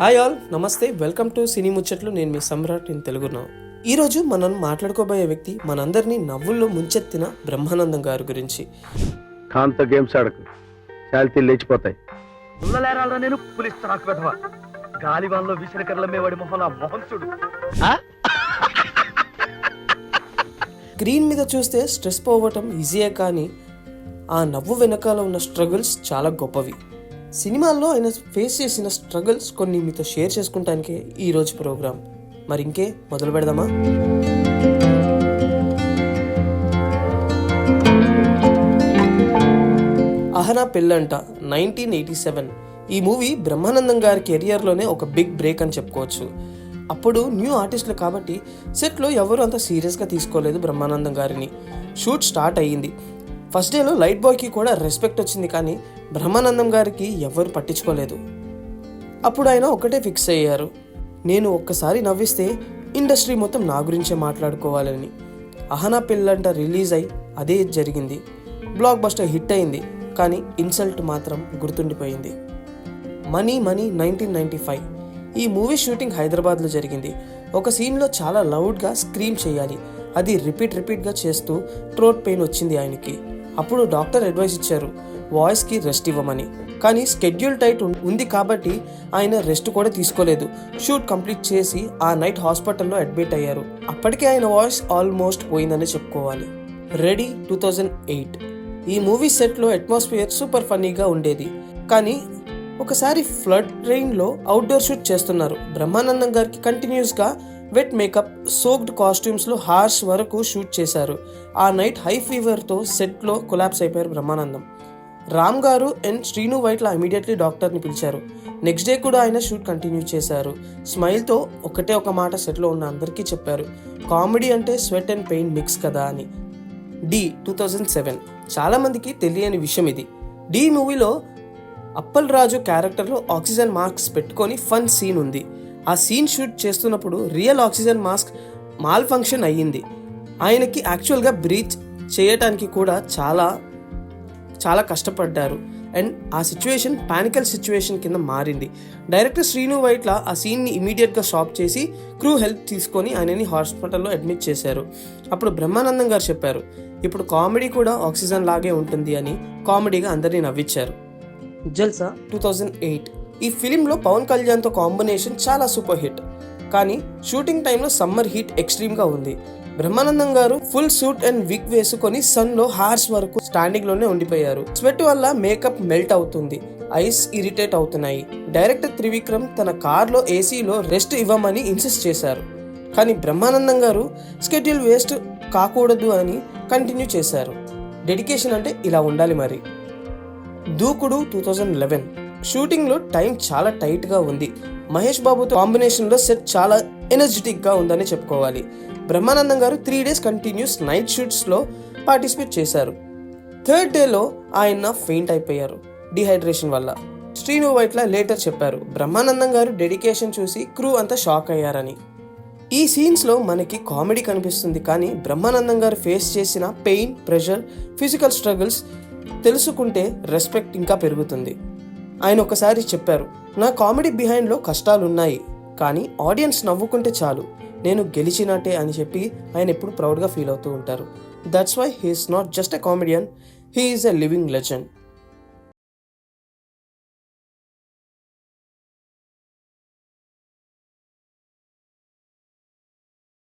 Hi all నమస్తే. Welcome to సినీ ముచ్చట్లు నేను మీ సమ్రాట్ ఇన్ తెలుగునా? ఈరోజు మనం మాట్లాడుకోబోయే వ్యక్తి మనందరినీ నవ్వుల్లో ముంచెత్తిన బ్రహ్మానందం గారి గురించి. కాంత గేమ్స్ ఆడకు. శాలితీలు లేచిపోతాయి. ఉల్లలేరాలరా నేను? పెదవా గాలివాన్లో మొహం చూడు. స్క్రీన్ మీద చూస్తే స్ట్రెస్ పోవటం ఈజీయే కానీ ఆ నవ్వు వెనకాల ఉన్న స్ట్రగుల్స్ చాలా గొప్పవి. సినిమాల్లో ఆయన ఫేస్ చేసిన స్ట్రగుల్స్ కొన్ని మీతో షేర్ చేసుకుంటానికే ఈరోజు ప్రోగ్రామ్ మరి ఇంకే మొదలు పెడదామా? Ahana Pellanta nineteen eighty seven. ఈ మూవీ బ్రహ్మానందం గారి కెరియర్లోనే ఒక బిగ్ బ్రేక్ అని చెప్పుకోవచ్చు. అప్పుడు న్యూ ఆర్టిస్టులు కాబట్టి సెట్లో ఎవరు అంత సీరియస్గా తీసుకోలేదు బ్రహ్మానందం గారిని. షూట్ స్టార్ట్ అయ్యింది. ఫస్ట్ డేలో లైట్ బాయ్కి కూడా రెస్పెక్ట్ వచ్చింది కానీ బ్రహ్మానందం గారికి ఎవరు పట్టించుకోలేదు. అప్పుడు ఆయన ఒకటే ఫిక్స్ అయ్యారు. నేను ఒక్కసారి నవ్విస్తే ఇండస్ట్రీ మొత్తం నా గురించే మాట్లాడుకోవాలని. అహనా పిల్లంట రిలీజ్ అయి అదే జరిగింది. బ్లాక్ బస్టర్ హిట్ అయింది కానీ ఇన్సల్ట్ మాత్రం గుర్తుండిపోయింది. Money money nineteen ninety five. ఈ మూవీ షూటింగ్ హైదరాబాద్లో జరిగింది. ఒక సీన్లో చాలా లౌడ్గా స్క్రీమ్ చేయాలి. అది రిపీట్ రిపీట్గా చేస్తూ ట్రోట్ పెయిన్ వచ్చింది ఆయనకి. అప్పుడు డాక్టర్ అడ్వైస్ ఇచ్చారు వాయిస్కి రెస్ట్ ఇవ్వమని. కానీ స్కెడ్యూల్ టైట్ ఉంది కాబట్టి ఆయన రెస్ట్ కూడా తీసుకోలేదు. షూట్ కంప్లీట్ చేసి ఆ నైట్ హాస్పిటల్లో అడ్మిట్ అయ్యారు. అప్పటికే ఆయన వాయిస్ ఆల్మోస్ట్ పోయిందని చెప్పుకోవాలి. Ready two thousand eight. ఈ మూవీ సెట్లో అట్మాస్ఫియర్ సూపర్ ఫన్నీగా ఉండేది. కానీ ఒకసారి ఫ్లడ్ రెయిన్లో అవుట్డోర్ షూట్ చేస్తున్నారు. బ్రహ్మానందం గారికి కంటిన్యూస్గా వెట్ మేకప్ సోక్డ్ కాస్ట్యూమ్స్లో హార్స్ వరకు షూట్ చేశారు. ఆ నైట్ హై ఫీవర్తో సెట్లో కొలాప్స్ అయిపోయారు బ్రహ్మానందం. రామ్ గారు అండ్ శ్రీను వైట్ల ఇమీడియట్లీ డాక్టర్ని పిలిచారు. నెక్స్ట్ డే కూడా ఆయన షూట్ కంటిన్యూ చేశారు. స్మైల్తో ఒకటే ఒక మాట సెట్లో ఉన్న అందరికీ చెప్పారు. కామెడీ అంటే స్వెట్ అండ్ పెయిన్ మిక్స్ కదా అని. Dhee two thousand seven. చాలామందికి తెలియని విషయం ఇది. డి మూవీలో అప్పల్ రాజు క్యారెక్టర్లో ఆక్సిజన్ మార్క్స్ పెట్టుకొని ఫన్ సీన్ ఉంది. ఆ సీన్ షూట్ చేస్తున్నప్పుడు real oxygen mask malfunction అయ్యింది. ఆయనకి యాక్చువల్గా బ్రీచ్ చేయటానికి కూడా చాలా చాలా కష్టపడ్డారు. అండ్ ఆ సిచ్యువేషన్ పానికల్ సిచ్యువేషన్ కింద మారింది. డైరెక్టర్ శ్రీను వైట్ల ఆ సీన్ని ఇమీడియట్గా స్టాప్ చేసి క్రూ హెల్ప్ తీసుకొని ఆయనని హాస్పిటల్లో అడ్మిట్ చేశారు. అప్పుడు బ్రహ్మానందం గారు చెప్పారు ఇప్పుడు కామెడీ కూడా ఆక్సిజన్ లాగే ఉంటుంది అని కామెడీగా అందరినీ నవ్వించారు. జల్సా? టూ థౌజండ్ ఎయిట్ ఈ ఫిలింలో పవన్ కళ్యాణ్తో కాంబినేషన్ చాలా సూపర్ హిట్. కానీ షూటింగ్ టైంలో సమ్మర్ హీట్ ఎక్స్ట్రీమ్గా ఉంది. బ్రహ్మానందం గారు ఫుల్ సూట్ అండ్ విగ్ వేసుకొని సన్లో హార్స్ వరకు స్టాండింగ్లోనే ఉండిపోయారు. స్వెట్ వల్ల మేకప్ మెల్ట్ అవుతుంది. ఐస్ ఇరిటేట్ అవుతున్నాయి. డైరెక్టర్ త్రివిక్రమ్ తన కార్లో ఏసీలో రెస్ట్ ఇవ్వమని ఇన్సిస్ట్ చేశారు. కానీ బ్రహ్మానందం గారు స్కెడ్యూల్ వేస్ట్ కాకూడదు అని కంటిన్యూ చేశారు. డెడికేషన్ అంటే ఇలా ఉండాలి మరి. Dookudu two thousand eleven. షూటింగ్లో టైం చాలా టైట్గా ఉంది. మహేష్ బాబుతో కాంబినేషన్లో సెట్ చాలా ఎనర్జెటిక్గా ఉందని చెప్పుకోవాలి. Brahmanandam garu three days continuous night షూట్స్లో participate చేశారు. థర్డ్ డేలో ఆయన ఫెయింట్ అయిపోయారు. డిహైడ్రేషన్ వల్ల. శ్రీను వైట్ల లేటర్ చెప్పారు బ్రహ్మానందం గారు డెడికేషన్ చూసి క్రూ అంతా షాక్ అయ్యారని. ఈ సీన్స్లో మనకి కామెడీ కనిపిస్తుంది కానీ బ్రహ్మానందం గారు ఫేస్ చేసిన పెయిన్ ప్రెషర్ ఫిజికల్ స్ట్రగుల్స్ తెలుసుకుంటే రెస్పెక్ట్ ఇంకా పెరుగుతుంది. ఆయన ఒకసారి చెప్పారు నా కామెడీ బిహైండ్లో కష్టాలు ఉన్నాయి కానీ ఆడియన్స్ నవ్వుకుంటే చాలు. నేను గెలిచినట్టే అని చెప్పి ఆయన ఎప్పుడు ప్రౌడ్గా ఫీల్ అవుతూ ఉంటారు. That's why he's not just a comedian he is a living legend.